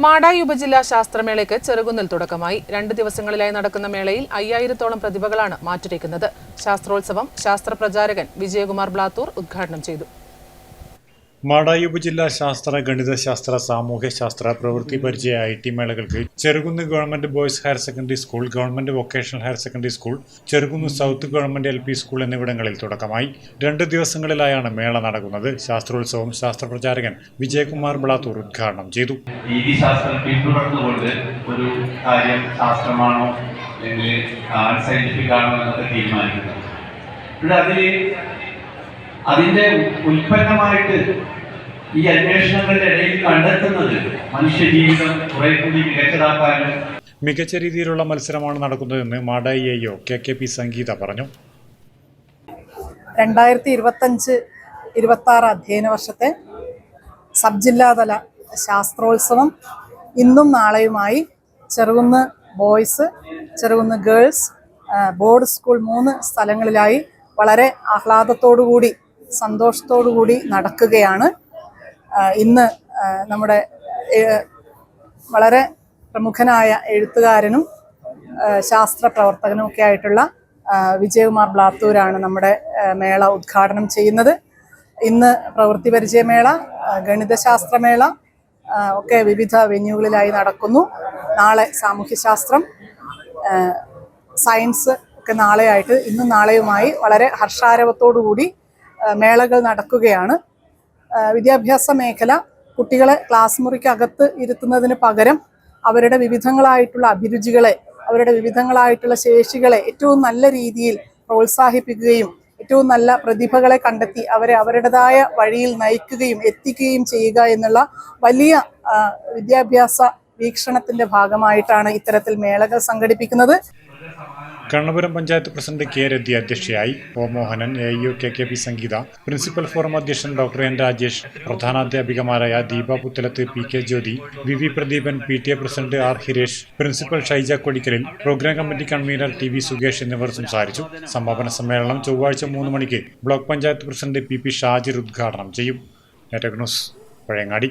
മാടായി ഉപജില്ലാ ശാസ്ത്രമേളയ്ക്ക് ചെറുകുന്നിൽ തുടക്കമായി. രണ്ട് ദിവസങ്ങളിലായി നടക്കുന്ന മേളയിൽ അയ്യായിരത്തോളം പ്രതിഭകളാണ് മാറ്റുരയ്ക്കുന്നത്. ശാസ്ത്രോത്സവം ശാസ്ത്ര പ്രചാരകൻ വിജയകുമാർ ബ്ലാത്തൂർ ഉദ്ഘാടനം ചെയ്തു. മാടായി ജില്ലാ ശാസ്ത്ര ഗണിതശാസ്ത്ര സാമൂഹ്യശാസ്ത്ര പ്രവൃത്തി പരിചയ I T മേളകൾക്ക് Cherukunnu government boys higher secondary school government vocational higher secondary school Cherukunnu south government L P school എന്നിവിടങ്ങളിൽ തുടക്കമായി. രണ്ട് ദിവസങ്ങളിലായാണ് മേള നടക്കുന്നത്. ശാസ്ത്രോത്സവം ശാസ്ത്ര പ്രചാരകൻ വിജയകുമാർ ബ്ലാത്തൂർ ഉദ്ഘാടനം ചെയ്തു. രീതിശാസ്ത്രം ഒരു കാര്യം ശാസ്ത്രമാണോ അല്ലെങ്കിൽ സയന്റിഫിക് ആണോ എന്നൊക്കെ അതിൽ അതിന്റെ ഉൽപ്പന്നമായിട്ട് ഈ അന്വേഷണങ്ങളുടെ ഇടയിൽ കണ്ടെത്തുന്നത് മനുഷ്യജീവിതം കുറെ കൂടി മികച്ചതാക്കാനും മികച്ച രീതിയിലുള്ള മത്സരമാണ് നടക്കുന്നതെന്ന് മാടായി എയോ കെ കെ പി സംഗീത പറഞ്ഞു. രണ്ടായിരത്തി ഇരുപത്തഞ്ച് ഇരുപത്തി ആറ് അധ്യയന വർഷത്തെ സബ് ജില്ലാതല ശാസ്ത്രോത്സവം ഇന്നും നാളെയുമായി Cherukunnu boys Cherukunnu girls board school മൂന്ന് സ്ഥലങ്ങളിലായി വളരെ ആഹ്ലാദത്തോടുകൂടി സന്തോഷത്തോടുകൂടി നടക്കുകയാണ്. ഇന്ന് നമ്മുടെ വളരെ പ്രമുഖനായ എഴുത്തുകാരനും ശാസ്ത്ര പ്രവർത്തകനും ഒക്കെ ആയിട്ടുള്ള വിജയകുമാർ ബ്ലാത്തൂരാണ് നമ്മുടെ മേള ഉദ്ഘാടനം ചെയ്യുന്നത്. ഇന്ന് പ്രവൃത്തി പരിചയമേള ഗണിതശാസ്ത്ര ഗണിതശാസ്ത്രമേള ഒക്കെ വിവിധ വെന്യൂകളിലായി നടക്കുന്നു. നാളെ സാമൂഹ്യശാസ്ത്രം സയൻസ് ഒക്കെ നാളെയായിട്ട് ഇന്നും നാളെയുമായി വളരെ ഹർഷാരവത്തോടുകൂടി ആ, മേളകൾ നടക്കുകയാണ്. വിദ്യാഭ്യാസ മേഖല കുട്ടികളെ ക്ലാസ് മുറിക്കകത്ത് ഇരുത്തുന്നതിന് പകരം അവരുടെ വിവിധങ്ങളായിട്ടുള്ള അഭിരുചികളെ അവരുടെ വിവിധങ്ങളായിട്ടുള്ള ശേഷികളെ ഏറ്റവും നല്ല രീതിയിൽ പ്രോത്സാഹിപ്പിക്കുകയും ഏറ്റവും നല്ല പ്രതിഭകളെ കണ്ടെത്തി അവരെ അവരുടേതായ വഴിയിൽ നയിക്കുകയും എത്തിക്കുകയും ചെയ്യുക എന്നുള്ള വലിയ വിദ്യാഭ്യാസ വീക്ഷണത്തിന്റെ ഭാഗമായിട്ടാണ് ഇത്തരത്തിൽ മേളകൾ സംഘടിപ്പിക്കുന്നത്. കണ്ണപുരം പഞ്ചായത്ത് പ്രസിഡന്റ് കെ രതി അധ്യക്ഷയായി O Mohanan A U K K P Sangeetha principal forum അധ്യക്ഷൻ doctor N Rajesh പ്രധാനാധ്യാപികമാരായ Deepa Puthalath P K Jyothi V V Pradeepan P T A president R Hiresh principal Shaija കൊടിക്കലിൽ program committee convener T V Sukesh എന്നിവർ സംസാരിച്ചു. സമാപന സമ്മേളനം ചൊവ്വാഴ്ച മൂന്ന് മണിക്ക് block panchayat president P P Shajir ഉദ്ഘാടനം ചെയ്യും. നെറ്റക് ന്യൂസ് പഴയങ്ങാടി.